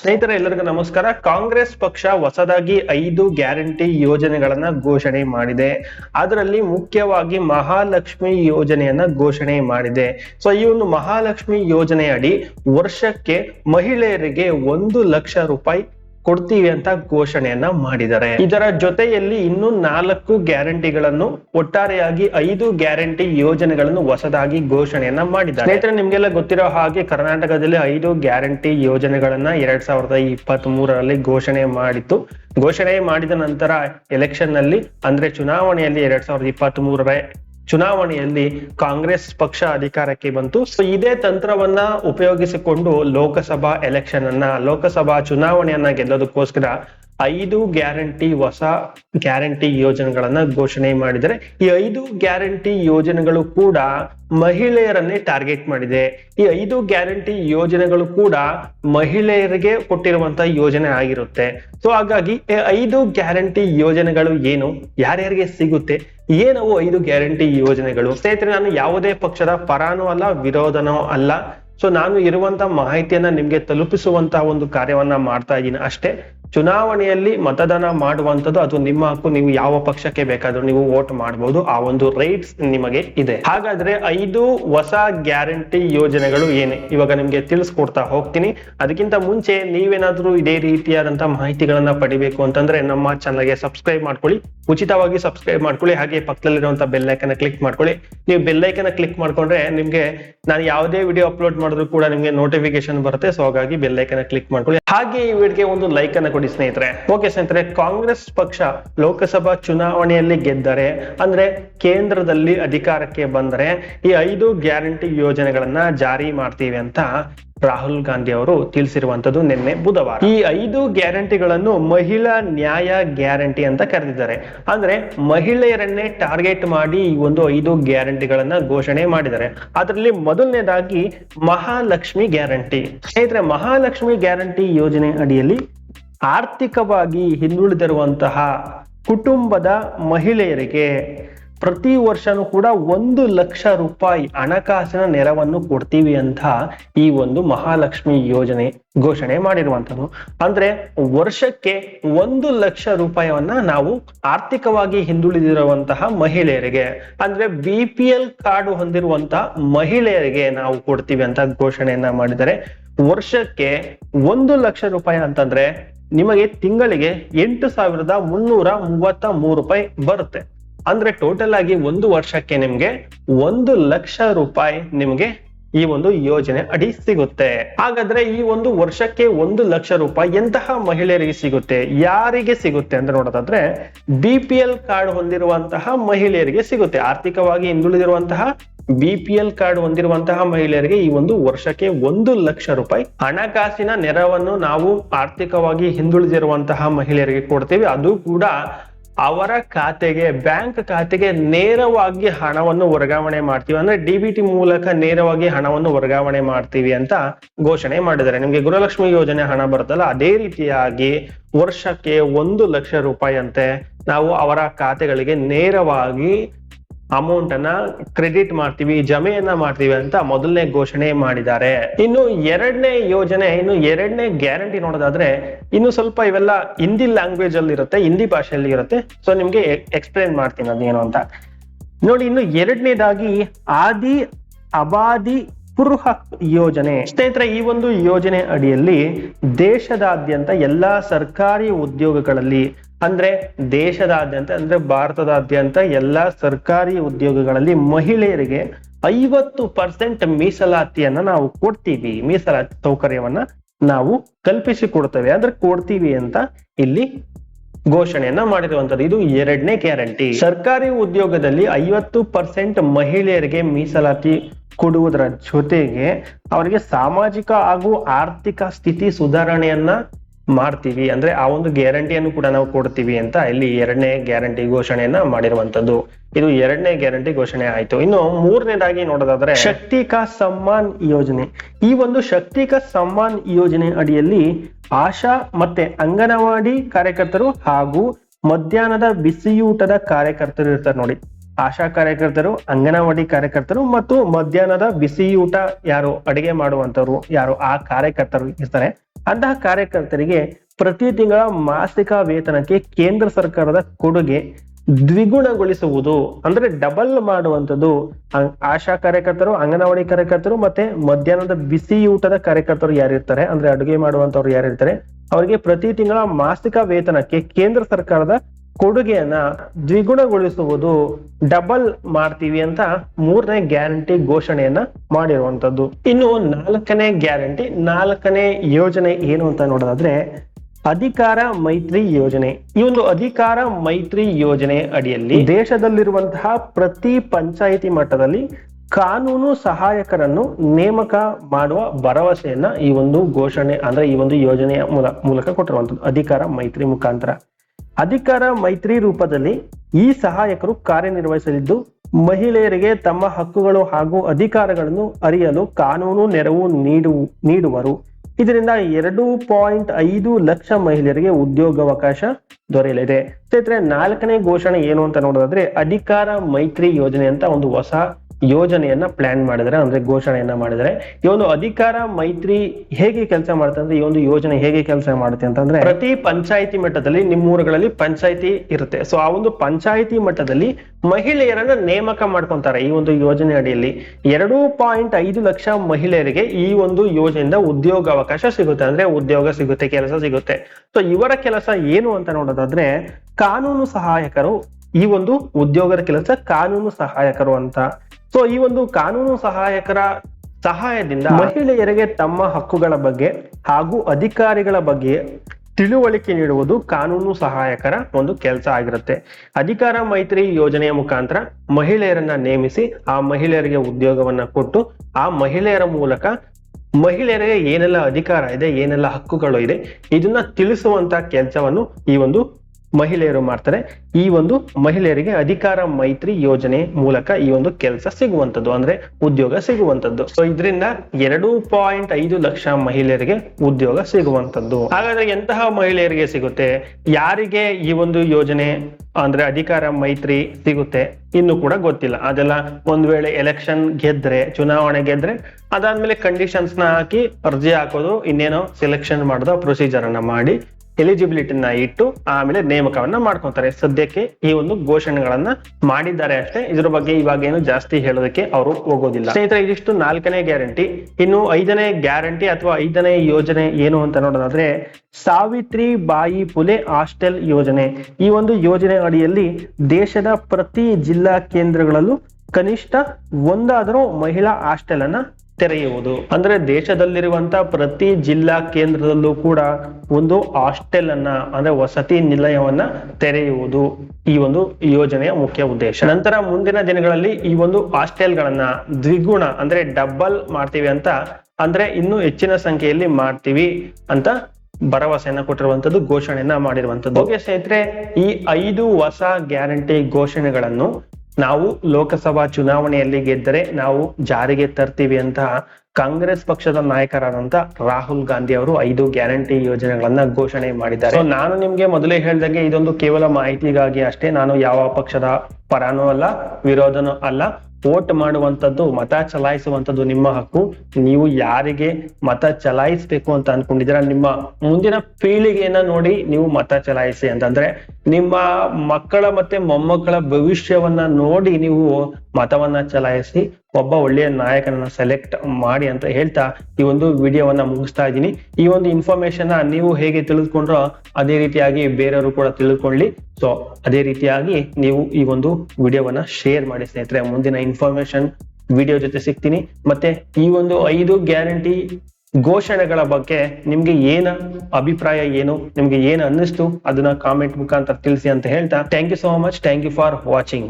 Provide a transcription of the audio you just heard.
ಸ್ನೇಹಿತರೆ, ಎಲ್ಲರಿಗೂ ನಮಸ್ಕಾರ. ಕಾಂಗ್ರೆಸ್ ಪಕ್ಷ ಹೊಸದಾಗಿ ಐದು ಗ್ಯಾರಂಟಿ ಯೋಜನೆಗಳನ್ನ ಘೋಷಣೆ ಮಾಡಿದೆ. ಅದರಲ್ಲಿ ಮುಖ್ಯವಾಗಿ ಮಹಾಲಕ್ಷ್ಮಿ ಯೋಜನೆಯನ್ನ ಘೋಷಣೆ ಮಾಡಿದೆ. ಸೊ ಈ ಒಂದು ಮಹಾಲಕ್ಷ್ಮಿ ಯೋಜನೆ ಅಡಿ ವರ್ಷಕ್ಕೆ ಮಹಿಳೆಯರಿಗೆ ಒಂದು ಲಕ್ಷ ರೂಪಾಯಿ ಕೊಡ್ತೀವಿ ಅಂತ ಘೋಷಣೆಯನ್ನ ಮಾಡಿದ್ದಾರೆ. ಇದರ ಜೊತೆಯಲ್ಲಿ ಇನ್ನು ನಾಲ್ಕು ಗ್ಯಾರಂಟಿಗಳನ್ನು, ಒಟ್ಟಾರೆಯಾಗಿ ಐದು ಗ್ಯಾರಂಟಿ ಯೋಜನೆಗಳನ್ನು ಹೊಸದಾಗಿ ಘೋಷಣೆಯನ್ನ ಮಾಡಿದ್ದಾರೆ. ಸ್ನೇಹಿತರೆ, ನಿಮ್ಗೆಲ್ಲ ಗೊತ್ತಿರೋ ಹಾಗೆ ಕರ್ನಾಟಕದಲ್ಲಿ ಐದು ಗ್ಯಾರಂಟಿ ಯೋಜನೆಗಳನ್ನ ಎರಡ್ ಸಾವಿರದ ಇಪ್ಪತ್ತ್ ಮೂರರಲ್ಲಿ ಘೋಷಣೆ ಮಾಡಿತ್ತು. ಘೋಷಣೆ ಮಾಡಿದ ನಂತರ ಎಲೆಕ್ಷನ್ನಲ್ಲಿ ಅಂದ್ರೆ ಚುನಾವಣೆಯಲ್ಲಿ ಎರಡ್ ಸಾವಿರದ ಇಪ್ಪತ್ತ್ ಮೂರರ ಚುನಾವಣೆಯಲ್ಲಿ ಕಾಂಗ್ರೆಸ್ ಪಕ್ಷ ಅಧಿಕಾರಕ್ಕೆ ಬಂತು. ಸೊ ಇದೇ ತಂತ್ರವನ್ನ ಉಪಯೋಗಿಸಿಕೊಂಡು ಲೋಕಸಭಾ ಎಲೆಕ್ಷನ್ ಅನ್ನ, ಲೋಕಸಭಾ ಚುನಾವಣೆಯನ್ನ ಗೆಲ್ಲೋದಕ್ಕೋಸ್ಕರ ಐದು ಗ್ಯಾರಂಟಿ ಹೊಸ ಗ್ಯಾರಂಟಿ ಯೋಜನೆಗಳನ್ನ ಘೋಷಣೆ ಮಾಡಿದರೆ ಈ ಐದು ಗ್ಯಾರಂಟಿ ಯೋಜನೆಗಳು ಕೂಡ ಮಹಿಳೆಯರನ್ನೇ ಟಾರ್ಗೆಟ್ ಮಾಡಿದೆ. ಈ ಐದು ಗ್ಯಾರಂಟಿ ಯೋಜನೆಗಳು ಕೂಡ ಮಹಿಳೆಯರಿಗೆ ಕೊಟ್ಟಿರುವಂತಹ ಯೋಜನೆ ಆಗಿರುತ್ತೆ. ಸೊ ಹಾಗಾಗಿ ಈ ಐದು ಗ್ಯಾರಂಟಿ ಯೋಜನೆಗಳು ಏನು? ಯಾರ್ಯಾರಿಗೆ ಸಿಗುತ್ತೆ? ಏನವು ಐದು ಗ್ಯಾರಂಟಿ ಯೋಜನೆಗಳು? ಸ್ನೇಹಿತರೆ, ನಾನು ಯಾವುದೇ ಪಕ್ಷದ ಪರಾನೂ ಅಲ್ಲ, ವಿರೋಧನೋ ಅಲ್ಲ. ಸೊ ನಾನು ಇರುವಂತ ಮಾಹಿತಿಯನ್ನ ನಿಮ್ಗೆ ತಲುಪಿಸುವಂತಹ ಒಂದು ಕಾರ್ಯವನ್ನ ಮಾಡ್ತಾ ಇದ್ದೀನಿ ಅಷ್ಟೇ. ಚುನಾವಣೆಯಲ್ಲಿ ಮತದಾನ ಮಾಡುವಂತದ್ದು ಅದು ನಿಮ್ಮ ಹಕ್ಕು, ನೀವು ಯಾವ ಪಕ್ಷಕ್ಕೆ ಬೇಕಾದ್ರೂ ನೀವು ವೋಟ್ ಮಾಡಬಹುದು ಆ ಒಂದು ರೈಟ್ಸ್ ನಿಮಗೆ ಇದೆ. ಹಾಗಾದ್ರೆ ಐದು ಹೊಸ ಗ್ಯಾರಂಟಿ ಯೋಜನೆಗಳು ಏನೇ? ಇವಾಗ ನಿಮ್ಗೆ ತಿಳಿಸ್ಕೊಡ್ತಾ ಹೋಗ್ತೀನಿ. ಅದಕ್ಕಿಂತ ಮುಂಚೆ ನೀವೇನಾದ್ರೂ ಇದೇ ರೀತಿಯಾದಂತಹ ಮಾಹಿತಿಗಳನ್ನ ಪಡಿಬೇಕು ಅಂತಂದ್ರೆ ನಮ್ಮ ಚಾನಲ್ಗೆ ಸಬ್ಸ್ಕ್ರೈಬ್ ಮಾಡ್ಕೊಳ್ಳಿ. ಉಚಿತವಾಗಿ ಸಬ್ಸ್ಕ್ರೈಬ್ ಮಾಡ್ಕೊಳ್ಳಿ. ಹಾಗೆ ಪಕ್ಕದಲ್ಲಿರುವಂತಹ ಬೆಲ್ಲೈಕನ್ ಕ್ಲಿಕ್ ಮಾಡ್ಕೊಳ್ಳಿ. ನೀವು ಬೆಲ್ ಐಕನ್ ಕ್ಲಿಕ್ ಮಾಡ್ಕೊಂಡ್ರೆ ನಿಮ್ಗೆ ನಾನು ಯಾವುದೇ ವಿಡಿಯೋ ಅಪ್ಲೋಡ್ ಮಾಡಿದ್ರು ಕೂಡ ನಿಮ್ಗೆ ನೋಟಿಫಿಕೇಶನ್ ಬರುತ್ತೆ. ಸೊ ಹಾಗಾಗಿ ಬೆಲ್ ಐಕನ್ ಕ್ಲಿಕ್ ಮಾಡ್ಕೊಳ್ಳಿ. ಹಾಗೆ ಈ ವಿಡಿಯೋಗೆ ಒಂದು ಲೈಕ್ ಅನ್ನ ಕೊಡಿ ಸ್ನೇಹಿತರೆ, ಓಕೆ ಸ್ನೇಹಿತರೆ, ಕಾಂಗ್ರೆಸ್ ಪಕ್ಷ ಲೋಕಸಭಾ ಚುನಾವಣೆಯಲ್ಲಿ ಗೆದ್ದರೆ, ಅಂದ್ರೆ ಕೇಂದ್ರದಲ್ಲಿ ಅಧಿಕಾರಕ್ಕೆ ಬಂದರೆ ಈ ಐದು ಗ್ಯಾರಂಟಿ ಯೋಜನೆಗಳನ್ನ ಜಾರಿ ಮಾಡ್ತೀವಿ ಅಂತ ರಾಹುಲ್ ಗಾಂಧಿ ಅವರು ತಿಳಿಸಿರುವಂತದ್ದು ನಿನ್ನೆ ಬುಧವಾರ. ಈ ಐದು ಗ್ಯಾರಂಟಿಗಳನ್ನು ಮಹಿಳಾ ನ್ಯಾಯ ಗ್ಯಾರಂಟಿ ಅಂತ ಕರೆದಿದ್ದಾರೆ. ಅಂದ್ರೆ ಮಹಿಳೆಯರನ್ನೇ ಟಾರ್ಗೆಟ್ ಮಾಡಿ ಈ ಒಂದು ಐದು ಗ್ಯಾರಂಟಿಗಳನ್ನ ಘೋಷಣೆ ಮಾಡಿದ್ದಾರೆ. ಅದರಲ್ಲಿ ಮೊದಲನೇದಾಗಿ ಮಹಾಲಕ್ಷ್ಮಿ ಗ್ಯಾರಂಟಿ. ಸ್ನೇಹಿತರೆ, ಮಹಾಲಕ್ಷ್ಮಿ ಗ್ಯಾರಂಟಿ ಯೋಜನೆ ಅಡಿಯಲ್ಲಿ ಆರ್ಥಿಕವಾಗಿ ಹಿಂದುಳಿದಿರುವಂತಹ ಕುಟುಂಬದ ಮಹಿಳೆಯರಿಗೆ ಪ್ರತಿ ವರ್ಷನೂ ಕೂಡ ಒಂದು ಲಕ್ಷ ರೂಪಾಯಿ ಹಣಕಾಸಿನ ನೆರವನ್ನು ಕೊಡ್ತೀವಿ ಅಂತ ಈ ಒಂದು ಮಹಾಲಕ್ಷ್ಮಿ ಯೋಜನೆ ಘೋಷಣೆ ಮಾಡಿರುವಂಥದ್ದು. ಅಂದ್ರೆ ವರ್ಷಕ್ಕೆ ಒಂದು ಲಕ್ಷ ರೂಪಾಯಿಯನ್ನ ನಾವು ಆರ್ಥಿಕವಾಗಿ ಹಿಂದುಳಿದಿರುವಂತಹ ಮಹಿಳೆಯರಿಗೆ, ಅಂದ್ರೆ ಬಿ ಪಿ ಎಲ್ ಕಾರ್ಡ್ ಹೊಂದಿರುವಂತಹ ಮಹಿಳೆಯರಿಗೆ ನಾವು ಕೊಡ್ತೀವಿ ಅಂತ ಘೋಷಣೆಯನ್ನ ಮಾಡಿದರೆ ವರ್ಷಕ್ಕೆ ಒಂದು ಲಕ್ಷ ರೂಪಾಯಿ ಅಂತಂದ್ರೆ ನಿಮಗೆ ತಿಂಗಳಿಗೆ ಎಂಟು ಸಾವಿರದ ಮುನ್ನೂರ ಮೂವತ್ತ ಮೂರು ರೂಪಾಯಿ ಬರುತ್ತೆ. ಅಂದ್ರೆ ಟೋಟಲ್ ಆಗಿ ಒಂದು ವರ್ಷಕ್ಕೆ ನಿಮ್ಗೆ ಒಂದು ಲಕ್ಷ ರೂಪಾಯಿ ನಿಮ್ಗೆ ಈ ಒಂದು ಯೋಜನೆ ಅಡಿ ಸಿಗುತ್ತೆ. ಹಾಗಾದ್ರೆ ಈ ಒಂದು ವರ್ಷಕ್ಕೆ ಒಂದು ಲಕ್ಷ ರೂಪಾಯಿ ಎಂತಹ ಮಹಿಳೆಯರಿಗೆ ಸಿಗುತ್ತೆ? ಯಾರಿಗೆ ಸಿಗುತ್ತೆ ಅಂತ ನೋಡೋದಾದ್ರೆ ಬಿ ಪಿ ಎಲ್ ಕಾರ್ಡ್ ಹೊಂದಿರುವಂತಹ ಮಹಿಳೆಯರಿಗೆ ಸಿಗುತ್ತೆ. ಆರ್ಥಿಕವಾಗಿ ಹಿಂದುಳಿದಿರುವಂತಹ ಬಿ ಪಿ ಎಲ್ ಕಾರ್ಡ್ ಹೊಂದಿರುವಂತಹ ಮಹಿಳೆಯರಿಗೆ ಈ ಒಂದು ವರ್ಷಕ್ಕೆ ಒಂದು ಲಕ್ಷ ರೂಪಾಯಿ ಹಣಕಾಸಿನ ನೆರವನ್ನು ನಾವು ಆರ್ಥಿಕವಾಗಿ ಹಿಂದುಳಿದಿರುವಂತಹ ಮಹಿಳೆಯರಿಗೆ ಕೊಡ್ತೀವಿ. ಅದು ಕೂಡ ಅವರ ಖಾತೆಗೆ, ಬ್ಯಾಂಕ್ ಖಾತೆಗೆ ನೇರವಾಗಿ ಹಣವನ್ನು ವರ್ಗಾವಣೆ ಮಾಡ್ತೀವಿ. ಅಂದ್ರೆ ಡಿಬಿಟಿ ಮೂಲಕ ನೇರವಾಗಿ ಹಣವನ್ನು ವರ್ಗಾವಣೆ ಮಾಡ್ತೀವಿ ಅಂತ ಘೋಷಣೆ ಮಾಡಿದ್ದಾರೆ. ನಿಮ್ಗೆ ಗೃಹಲಕ್ಷ್ಮಿ ಯೋಜನೆ ಹಣ ಬರುತ್ತಲ್ಲ, ಅದೇ ರೀತಿಯಾಗಿ ವರ್ಷಕ್ಕೆ ಒಂದು ಲಕ್ಷ ರೂಪಾಯಿ ಅಂತೆ ನಾವು ಅವರ ಖಾತೆಗಳಿಗೆ ನೇರವಾಗಿ ಅಮೌಂಟ್ ಅನ್ನ ಕ್ರೆಡಿಟ್ ಮಾಡ್ತೀವಿ, ಜಮೆಯನ್ನ ಮಾಡ್ತೀವಿ ಅಂತ ಮೊದಲನೇ ಘೋಷಣೆ ಮಾಡಿದ್ದಾರೆ. ಇನ್ನು ಎರಡನೇ ಯೋಜನೆ, ಇನ್ನು ಎರಡನೇ ಗ್ಯಾರಂಟಿ ನೋಡೋದಾದ್ರೆ ಇನ್ನು ಸ್ವಲ್ಪ ಇವೆಲ್ಲ ಹಿಂದಿ ಲ್ಯಾಂಗ್ವೇಜ್ ಅಲ್ಲಿ ಇರುತ್ತೆ, ಹಿಂದಿ ಭಾಷೆಯಲ್ಲಿ ಇರುತ್ತೆ. ಸೊ ನಿಮ್ಗೆ ಎಕ್ಸ್ಪ್ಲೇನ್ ಮಾಡ್ತೀನಿ ಅದೇನು ಅಂತ. ನೋಡಿ, ಇನ್ನು ಎರಡನೇದಾಗಿ ಆದಿ ಅಬಾದಿ ಪುರುಹ ಯೋಜನೆ. ಸ್ನೇಹಿತರೆ, ಈ ಒಂದು ಯೋಜನೆ ಅಡಿಯಲ್ಲಿ ದೇಶದಾದ್ಯಂತ ಎಲ್ಲಾ ಸರ್ಕಾರಿ ಉದ್ಯೋಗಗಳಲ್ಲಿ ಅಂದ್ರೆ ದೇಶದಾದ್ಯಂತ, ಅಂದ್ರೆ ಭಾರತದಾದ್ಯಂತ ಎಲ್ಲಾ ಸರ್ಕಾರಿ ಉದ್ಯೋಗಗಳಲ್ಲಿ ಮಹಿಳೆಯರಿಗೆ ಐವತ್ತು ಪರ್ಸೆಂಟ್ ಮೀಸಲಾತಿಯನ್ನ ನಾವು ಕೊಡ್ತೀವಿ. ಮೀಸಲಾತಿ ಸೌಕರ್ಯವನ್ನ ನಾವು ಕಲ್ಪಿಸಿ ಕೊಡ್ತೇವೆ. ಅಂದ್ರೆ ಕೊಡ್ತೀವಿ ಅಂತ ಇಲ್ಲಿ ಘೋಷಣೆಯನ್ನ ಮಾಡಿರುವಂತದ್ದು. ಇದು ಎರಡನೇ ಗ್ಯಾರಂಟಿ. ಸರ್ಕಾರಿ ಉದ್ಯೋಗದಲ್ಲಿ ಐವತ್ತು ಪರ್ಸೆಂಟ್ ಮಹಿಳೆಯರಿಗೆ ಮೀಸಲಾತಿ ಕೊಡುವುದರ ಜೊತೆಗೆ ಅವರಿಗೆ ಸಾಮಾಜಿಕ ಹಾಗೂ ಆರ್ಥಿಕ ಸ್ಥಿತಿ ಸುಧಾರಣೆಯನ್ನ ಮಾಡ್ತೀವಿ ಅಂದ್ರೆ ಆ ಒಂದು ಗ್ಯಾರಂಟಿಯನ್ನು ಕೂಡ ನಾವು ಕೊಡ್ತೀವಿ ಅಂತ ಇಲ್ಲಿ ಎರಡನೇ ಗ್ಯಾರಂಟಿ ಘೋಷಣೆಯನ್ನ ಮಾಡಿರುವಂತದ್ದು ಇದು ಎರಡನೇ ಗ್ಯಾರಂಟಿ ಘೋಷಣೆ ಆಯ್ತು. ಇನ್ನು ಮೂರನೇದಾಗಿ ನೋಡೋದಾದ್ರೆ ಶಕ್ತಿ ಕಾ ಸಮ್ಮಾನ್ ಯೋಜನೆ. ಈ ಒಂದು ಶಕ್ತಿ ಕಾ ಸಮ್ಮಾನ್ ಯೋಜನೆ ಅಡಿಯಲ್ಲಿ ಆಶಾ ಮತ್ತೆ ಅಂಗನವಾಡಿ ಕಾರ್ಯಕರ್ತರು ಹಾಗೂ ಮಧ್ಯಾಹ್ನದ ಬಿಸಿಯೂಟದ ಕಾರ್ಯಕರ್ತರು ಇರ್ತಾರೆ ನೋಡಿ. ಆಶಾ ಕಾರ್ಯಕರ್ತರು, ಅಂಗನವಾಡಿ ಕಾರ್ಯಕರ್ತರು ಮತ್ತು ಮಧ್ಯಾಹ್ನದ ಬಿಸಿಯೂಟ ಯಾರು ಅಡಿಗೆ ಮಾಡುವಂತವ್ರು ಯಾರು ಆ ಕಾರ್ಯಕರ್ತರು ಇರ್ತಾರೆ. ಅಂತಹ ಕಾರ್ಯಕರ್ತರಿಗೆ ಪ್ರತಿ ತಿಂಗಳ ಮಾಸಿಕ ವೇತನಕ್ಕೆ ಕೇಂದ್ರ ಸರ್ಕಾರದ ಕೊಡುಗೆ ದ್ವಿಗುಣಗೊಳಿಸುವುದು, ಅಂದ್ರೆ ಡಬಲ್ ಮಾಡುವಂಥದ್ದು. ಆಶಾ ಕಾರ್ಯಕರ್ತರು, ಅಂಗನವಾಡಿ ಕಾರ್ಯಕರ್ತರು ಮತ್ತೆ ಮಧ್ಯಾಹ್ನದ ಬಿಸಿ ಊಟದ ಕಾರ್ಯಕರ್ತರು ಯಾರಿರ್ತಾರೆ, ಅಂದ್ರೆ ಅಡುಗೆ ಮಾಡುವಂತವ್ರು ಯಾರಿರ್ತಾರೆ, ಅವರಿಗೆ ಪ್ರತಿ ತಿಂಗಳ ಮಾಸಿಕ ವೇತನಕ್ಕೆ ಕೇಂದ್ರ ಸರ್ಕಾರದ ಕೊಡುಗೆಯನ್ನ ದ್ವಿಗುಣಗೊಳಿಸುವುದು ಡಬಲ್ ಮಾಡ್ತೀವಿ ಅಂತ ಮೂರನೇ ಗ್ಯಾರಂಟಿ ಘೋಷಣೆಯನ್ನ ಮಾಡಿರುವಂತದ್ದು. ಇನ್ನು ನಾಲ್ಕನೇ ಗ್ಯಾರಂಟಿ ನಾಲ್ಕನೇ ಯೋಜನೆ ಏನು ಅಂತ ನೋಡೋದಾದ್ರೆ, ಅಧಿಕಾರ ಮೈತ್ರಿ ಯೋಜನೆ. ಈ ಒಂದು ಅಧಿಕಾರ ಮೈತ್ರಿ ಯೋಜನೆ ಅಡಿಯಲ್ಲಿ ದೇಶದಲ್ಲಿರುವಂತಹ ಪ್ರತಿ ಪಂಚಾಯಿತಿ ಮಟ್ಟದಲ್ಲಿ ಕಾನೂನು ಸಹಾಯಕರನ್ನು ನೇಮಕ ಮಾಡುವ ಭರವಸೆಯನ್ನ ಈ ಒಂದು ಘೋಷಣೆ, ಅಂದ್ರೆ ಈ ಒಂದು ಯೋಜನೆಯ ಮೂಲ, ಮೂಲಕ ಕೊಟ್ಟಿರುವಂತದ್ದು, ಅಧಿಕಾರ ಮೈತ್ರಿ ಮುಖಾಂತರ. ಅಧಿಕಾರ ಮೈತ್ರಿ ರೂಪದಲ್ಲಿ ಈ ಸಹಾಯಕರು ಕಾರ್ಯನಿರ್ವಹಿಸಲಿದ್ದು, ಮಹಿಳೆಯರಿಗೆ ತಮ್ಮ ಹಕ್ಕುಗಳು ಹಾಗೂ ಅಧಿಕಾರಗಳನ್ನು ಅರಿಯಲು ಕಾನೂನು ನೆರವು ನೀಡು, ನೀಡುವರು. ಇದರಿಂದ ಎರಡು ಪಾಯಿಂಟ್ ಐದು ಲಕ್ಷ ಮಹಿಳೆಯರಿಗೆ ಉದ್ಯೋಗಾವಕಾಶ ದೊರೆಯಲಿದೆ. ಸ್ನೇಹಿತರೆ ನಾಲ್ಕನೇ ಘೋಷಣೆ ಏನು ಅಂತ ನೋಡೋದಾದ್ರೆ, ಅಧಿಕಾರ ಮೈತ್ರಿ ಯೋಜನೆ ಅಂತ ಒಂದು ಹೊಸ ಯೋಜನೆಯನ್ನ ಪ್ಲಾನ್ ಮಾಡಿದರೆ ಅಂದ್ರೆ ಘೋಷಣೆಯನ್ನ ಮಾಡಿದರೆ ಈ ಒಂದು ಅಧಿಕಾರ ಮೈತ್ರಿ ಹೇಗೆ ಕೆಲಸ ಮಾಡುತ್ತೆ ಅಂದ್ರೆ, ಈ ಒಂದು ಯೋಜನೆ ಹೇಗೆ ಕೆಲಸ ಮಾಡುತ್ತೆ ಅಂತಂದ್ರೆ, ಪ್ರತಿ ಪಂಚಾಯಿತಿ ಮಟ್ಟದಲ್ಲಿ ನಿಮ್ಮ ಊರುಗಳಲ್ಲಿ ಪಂಚಾಯಿತಿ ಇರುತ್ತೆ. ಸೊ ಆ ಒಂದು ಪಂಚಾಯಿತಿ ಮಟ್ಟದಲ್ಲಿ ಮಹಿಳೆಯರನ್ನ ನೇಮಕ ಮಾಡ್ಕೊಂತಾರೆ ಈ ಒಂದು ಯೋಜನೆ ಅಡಿಯಲ್ಲಿ. ಎರಡು ಪಾಯಿಂಟ್ ಐದು ಲಕ್ಷ ಮಹಿಳೆಯರಿಗೆ ಈ ಒಂದು ಯೋಜನೆಯಿಂದ ಉದ್ಯೋಗಾವಕಾಶ ಸಿಗುತ್ತೆ. ಅಂದ್ರೆ ಉದ್ಯೋಗ ಸಿಗುತ್ತೆ, ಕೆಲಸ ಸಿಗುತ್ತೆ. ಸೊ ಇವರ ಕೆಲಸ ಏನು ಅಂತ ನೋಡೋದಾದ್ರೆ, ಕಾನೂನು ಸಹಾಯಕರು ಈ ಒಂದು ಉದ್ಯೋಗದ ಕೆಲಸ ಕಾನೂನು ಸಹಾಯಕರು ಅಂತ. ಸೊ ಈ ಒಂದು ಕಾನೂನು ಸಹಾಯಕರ ಸಹಾಯದಿಂದ ಮಹಿಳೆಯರಿಗೆ ತಮ್ಮ ಹಕ್ಕುಗಳ ಬಗ್ಗೆ ಹಾಗೂ ಅಧಿಕಾರಿಗಳ ಬಗ್ಗೆ ತಿಳುವಳಿಕೆ ನೀಡುವುದು ಕಾನೂನು ಸಹಾಯಕರ ಒಂದು ಕೆಲಸ ಆಗಿರುತ್ತೆ. ಅಧಿಕಾರ ಮೈತ್ರಿ ಯೋಜನೆಯ ಮುಖಾಂತರ ಮಹಿಳೆಯರನ್ನ ನೇಮಿಸಿ ಆ ಮಹಿಳೆಯರಿಗೆ ಉದ್ಯೋಗವನ್ನ ಕೊಟ್ಟು ಆ ಮಹಿಳೆಯರ ಮೂಲಕ ಮಹಿಳೆಯರಿಗೆ ಏನೆಲ್ಲ ಅಧಿಕಾರ ಇದೆ ಏನೆಲ್ಲ ಹಕ್ಕುಗಳು ಇದೆ ಇದನ್ನ ತಿಳಿಸುವಂತ ಕೆಲಸವನ್ನು ಈ ಒಂದು ಮಹಿಳೆಯರು ಮಾಡ್ತಾರೆ. ಈ ಒಂದು ಮಹಿಳೆಯರಿಗೆ ಅಧಿಕಾರ ಮೈತ್ರಿ ಯೋಜನೆ ಮೂಲಕ ಈ ಒಂದು ಕೆಲಸ ಸಿಗುವಂತದ್ದು, ಅಂದ್ರೆ ಉದ್ಯೋಗ ಸಿಗುವಂತದ್ದು. ಸೊ ಇದರಿಂದ ಎರಡು ಪಾಯಿಂಟ್ ಐದು ಲಕ್ಷ ಮಹಿಳೆಯರಿಗೆ ಉದ್ಯೋಗ ಸಿಗುವಂತದ್ದು. ಹಾಗಾದ್ರೆ ಎಂತಹ ಮಹಿಳೆಯರಿಗೆ ಸಿಗುತ್ತೆ? ಯಾರಿಗೆ ಈ ಒಂದು ಯೋಜನೆ, ಅಂದ್ರೆ ಅಧಿಕಾರ ಮೈತ್ರಿ ಸಿಗುತ್ತೆ? ಇನ್ನು ಕೂಡ ಗೊತ್ತಿಲ್ಲ. ಅದೆಲ್ಲ ಒಂದ್ ವೇಳೆ ಎಲೆಕ್ಷನ್ ಗೆದ್ರೆ, ಚುನಾವಣೆ ಗೆದ್ರೆ, ಅದಾದ್ಮೇಲೆ ಕಂಡೀಷನ್ಸ್ನ ಹಾಕಿ ಅರ್ಜಿ ಹಾಕೋದು, ಇನ್ನೇನೋ ಸೆಲೆಕ್ಷನ್ ಮಾಡೋದು ಪ್ರೊಸೀಜರ್ ಅನ್ನ ಮಾಡಿ ಎಲಿಜಿಬಿಲಿಟಿನ ಇಟ್ಟು ಆಮೇಲೆ ನೇಮಕವನ್ನ ಮಾಡ್ಕೊಂತಾರೆ. ಸದ್ಯಕ್ಕೆ ಈ ಒಂದು ಘೋಷಣೆಗಳನ್ನ ಮಾಡಿದ್ದಾರೆ ಅಷ್ಟೇ. ಇದ್ರ ಬಗ್ಗೆ ಇವಾಗ ಏನು ಜಾಸ್ತಿ ಹೇಳೋದಕ್ಕೆ ಅವರು ಹೋಗೋದಿಲ್ಲ. ಸ್ನೇಹಿತರೆ, ಇದಿಷ್ಟು ನಾಲ್ಕನೇ ಗ್ಯಾರಂಟಿ. ಇನ್ನು ಐದನೇ ಗ್ಯಾರಂಟಿ ಅಥವಾ ಐದನೇ ಯೋಜನೆ ಏನು ಅಂತ ನೋಡೋದಾದ್ರೆ, ಸಾವಿತ್ರಿ ಬಾಯಿ ಪುಲೆ ಹಾಸ್ಟೆಲ್ ಯೋಜನೆ. ಈ ಒಂದು ಯೋಜನೆ ಅಡಿಯಲ್ಲಿ ದೇಶದ ಪ್ರತಿ ಜಿಲ್ಲಾ ಕೇಂದ್ರಗಳಲ್ಲೂ ಕನಿಷ್ಠ ಒಂದಾದರೂ ಮಹಿಳಾ ಹಾಸ್ಟೆಲ್ ಅನ್ನ ತೆರೆಯುವುದು. ಅಂದ್ರೆ ದೇಶದಲ್ಲಿರುವಂತ ಪ್ರತಿ ಜಿಲ್ಲಾ ಕೇಂದ್ರದಲ್ಲೂ ಕೂಡ ಒಂದು ಹಾಸ್ಟೆಲ್ ಅನ್ನ, ಅಂದ್ರೆ ವಸತಿ ನಿಲಯವನ್ನ ತೆರೆಯುವುದು ಈ ಒಂದು ಯೋಜನೆಯ ಮುಖ್ಯ ಉದ್ದೇಶ. ನಂತರ ಮುಂದಿನ ದಿನಗಳಲ್ಲಿ ಈ ಒಂದು ಹಾಸ್ಟೆಲ್ಗಳನ್ನ ದ್ವಿಗುಣ, ಅಂದ್ರೆ ಡಬಲ್ ಮಾಡ್ತೀವಿ ಅಂತ, ಅಂದ್ರೆ ಇನ್ನೂ ಹೆಚ್ಚಿನ ಸಂಖ್ಯೆಯಲ್ಲಿ ಮಾಡ್ತೀವಿ ಅಂತ ಭರವಸೆಯನ್ನ ಕೊಟ್ಟಿರುವಂತದ್ದು ಘೋಷಣೆಯನ್ನ ಮಾಡಿರುವಂತದ್ದು ಸ್ನೇಹಿತರೆ, ಈ ಐದು ಹೊಸ ಗ್ಯಾರಂಟಿ ಘೋಷಣೆಗಳನ್ನು ನಾವು ಲೋಕಸಭಾ ಚುನಾವಣೆಯಲ್ಲಿ ಗೆದ್ದರೆ ನಾವು ಜಾರಿಗೆ ತರ್ತೀವಿ ಅಂತ ಕಾಂಗ್ರೆಸ್ ಪಕ್ಷದ ನಾಯಕರಾದಂತ ರಾಹುಲ್ ಗಾಂಧಿ ಅವರು ಐದು ಗ್ಯಾರಂಟಿ ಯೋಜನೆಗಳನ್ನ ಘೋಷಣೆ ಮಾಡಿದ್ದಾರೆ. ನಾನು ನಿಮ್ಗೆ ಮೊದಲೇ ಹೇಳ್ದಂಗೆ ಇದೊಂದು ಕೇವಲ ಮಾಹಿತಿಗಾಗಿ ಅಷ್ಟೇ. ನಾನು ಯಾವ ಪಕ್ಷದ ಪರಾನೂ ಅಲ್ಲ, ವಿರೋಧನೂ ಅಲ್ಲ. ವೋಟ್ ಮಾಡುವಂತದ್ದು ಮತ ಚಲಾಯಿಸುವಂತದ್ದು ನಿಮ್ಮ ಹಕ್ಕು. ನೀವು ಯಾರಿಗೆ ಮತ ಚಲಾಯಿಸಬೇಕು ಅಂತ ಅನ್ಕೊಂಡಿದ್ದೀರಾ, ನಿಮ್ಮ ಮುಂದಿನ ಪೀಳಿಗೆಯನ್ನ ನೋಡಿ ನೀವು ಮತ ಚಲಾಯಿಸಿ ಅಂತಂದ್ರೆ, ನಿಮ್ಮ ಮಕ್ಕಳ ಮತ್ತೆ ಮೊಮ್ಮಕ್ಕಳ ಭವಿಷ್ಯವನ್ನ ನೋಡಿ ನೀವು ಮತವನ್ನ ಚಲಾಯಿಸಿ ಒಬ್ಬ ಒಳ್ಳೆಯ ನಾಯಕನನ್ನ ಸೆಲೆಕ್ಟ್ ಮಾಡಿ ಅಂತ ಹೇಳ್ತಾ ಈ ಒಂದು ವಿಡಿಯೋವನ್ನ ಮುಗಿಸ್ತಾ ಇದ್ದೀನಿ. ಈ ಒಂದು ಇನ್ಫಾರ್ಮೇಶನ್ ನೀವು ಹೇಗೆ ತಿಳಿದುಕೊಂಡ್ರೋ ಅದೇ ರೀತಿಯಾಗಿ ಬೇರೆಯವರು ಕೂಡ ತಿಳಿದುಕೊಳ್ಳಿ. ಸೊ ಅದೇ ರೀತಿಯಾಗಿ ನೀವು ಈ ಒಂದು ವಿಡಿಯೋವನ್ನ ಶೇರ್ ಮಾಡಿ ಸ್ನೇಹಿತರೆ. ಮುಂದಿನ ಇನ್ಫಾರ್ಮೇಶನ್ ವಿಡಿಯೋ ಜೊತೆ ಸಿಗ್ತೀನಿ. ಮತ್ತೆ ಈ ಒಂದು ಐದು ಗ್ಯಾರಂಟಿ ಘೋಷಣೆಗಳ ಬಗ್ಗೆ ನಿಮ್ಗೆ ಏನ ಅಭಿಪ್ರಾಯ ಏನು, ನಿಮ್ಗೆ ಏನು ಅನ್ನಿಸ್ತು, ಅದನ್ನ ಕಾಮೆಂಟ್ ಮುಖಾಂತರ ತಿಳಿಸಿ ಅಂತ ಹೇಳ್ತಾ. Thank you so much thank you for watching